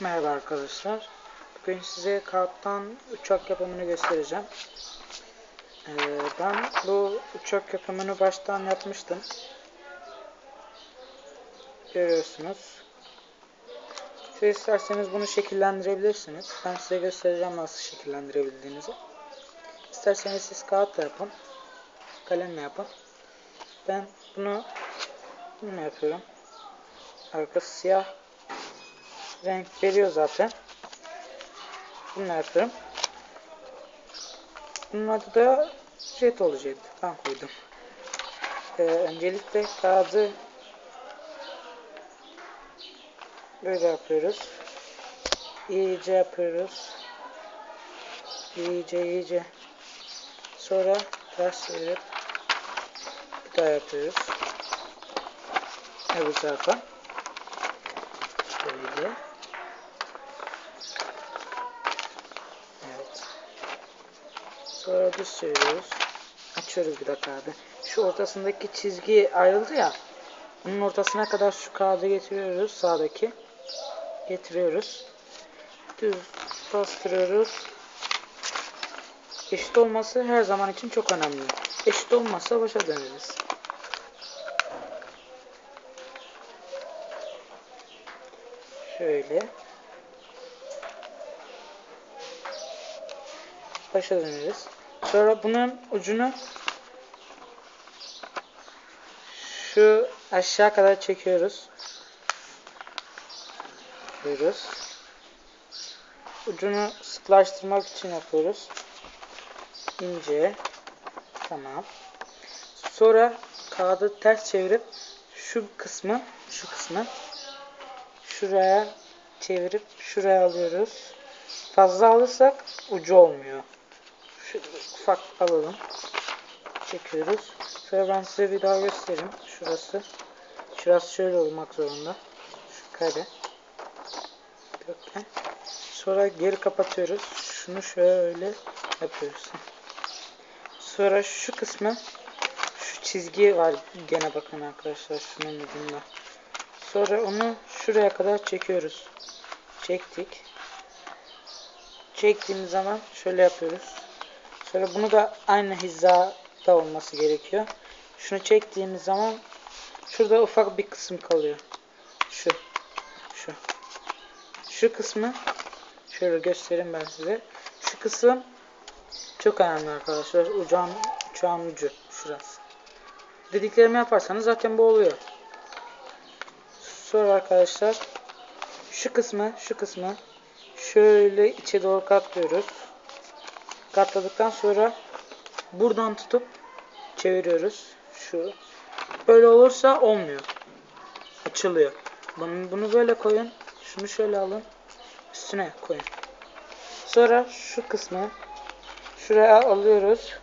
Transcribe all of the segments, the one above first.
Merhaba arkadaşlar. Bugün size kağıttan uçak yapımını göstereceğim. Ee, ben bu uçak yapımını baştan yapmıştım. Görüyorsunuz. Siz isterseniz bunu şekillendirebilirsiniz. Ben size göstereceğim nasıl şekillendirebildiğinizi. İsterseniz siz kağıtla yapın. Kalemle yapın. Ben bunu bunu yapıyorum. Arkası siyah renk veriyor zaten. Bunu yapıyorum. Bunun adı da jet olacak. Ben koydum. Ee, öncelikle kağıdı böyle yapıyoruz. İyice yapıyoruz. İyice iyice. Sonra ters çevirip bir daha yapıyoruz. Öbür tarafa. Şöyle. Sonra düz çeviriyoruz. Açıyoruz bir de kağıdı. Şu ortasındaki çizgi ayrıldı ya. Bunun ortasına kadar şu kağıdı getiriyoruz sağdaki. Getiriyoruz. Düz bastırıyoruz. Eşit olması her zaman için çok önemli. Eşit olmazsa başa döneriz. Şöyle. Başa döneriz. Sonra bunun ucunu şu aşağı kadar çekiyoruz. Yapıyoruz. Ucunu sıklaştırmak için yapıyoruz. İnce. Tamam. Sonra kağıdı ters çevirip şu kısmı, şu kısmı şuraya çevirip şuraya alıyoruz. Fazla alırsak ucu olmuyor. Şöyle ufak alalım. Çekiyoruz. Sonra ben size bir daha göstereyim. Şurası. Şurası şöyle olmak zorunda. Şu kare. Böyle. Sonra geri kapatıyoruz. Şunu şöyle yapıyoruz. Sonra şu kısmı şu çizgi var gene bakın arkadaşlar şunun ucunda. Sonra onu şuraya kadar çekiyoruz. Çektik. Çektiğimiz zaman şöyle yapıyoruz. Sonra bunu da aynı hizada olması gerekiyor. Şunu çektiğimiz zaman şurada ufak bir kısım kalıyor. Şu. Şu. Şu kısmı şöyle göstereyim ben size. Şu kısım çok önemli arkadaşlar. Ucağın, uçağın ucu. Şurası. Dediklerimi yaparsanız zaten bu oluyor. Sonra arkadaşlar şu kısmı şu kısmı şöyle içe doğru katlıyoruz. Katladıktan sonra buradan tutup çeviriyoruz. Şu böyle olursa olmuyor. Açılıyor. Bunu, bunu böyle koyun. Şunu şöyle alın. Üstüne koyun. Sonra şu kısmı şuraya alıyoruz.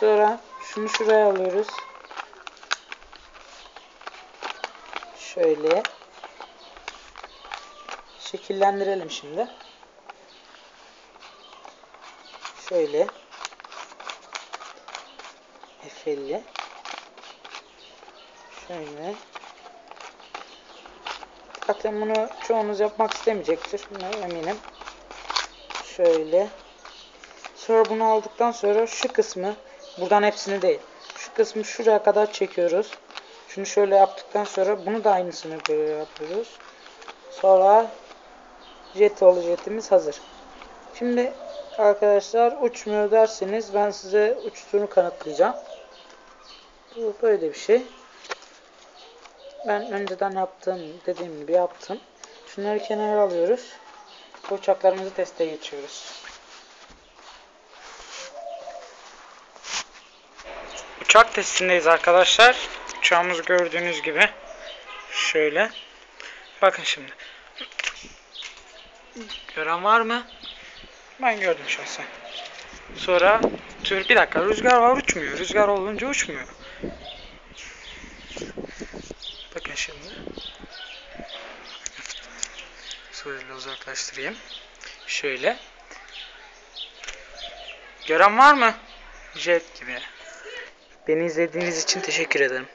Sonra şunu şuraya alıyoruz. Şöyle şekillendirelim şimdi. Şöyle F50 Şöyle Zaten bunu çoğunuz yapmak istemeyecektir. Buna eminim. Şöyle Sonra bunu aldıktan sonra şu kısmı buradan hepsini değil. Şu kısmı şuraya kadar çekiyoruz. Şunu şöyle yaptıktan sonra bunu da aynısını böyle yapıyoruz. Sonra jet jetimiz hazır. Şimdi arkadaşlar uçmuyor derseniz ben size uçtuğunu kanıtlayacağım. Bu böyle bir şey. Ben önceden yaptığım dediğim gibi yaptım. Şunları kenara alıyoruz. Uçaklarımızı teste geçiyoruz. Uçak testindeyiz arkadaşlar. Uçağımız gördüğünüz gibi. Şöyle. Bakın şimdi. Gören var mı? Ben gördüm şahsen. Sonra tür bir dakika rüzgar var uçmuyor. Rüzgar olunca uçmuyor. Bakın şimdi. Şöyle uzaklaştırayım. Şöyle. Gören var mı? Jet gibi. Beni izlediğiniz için teşekkür ederim.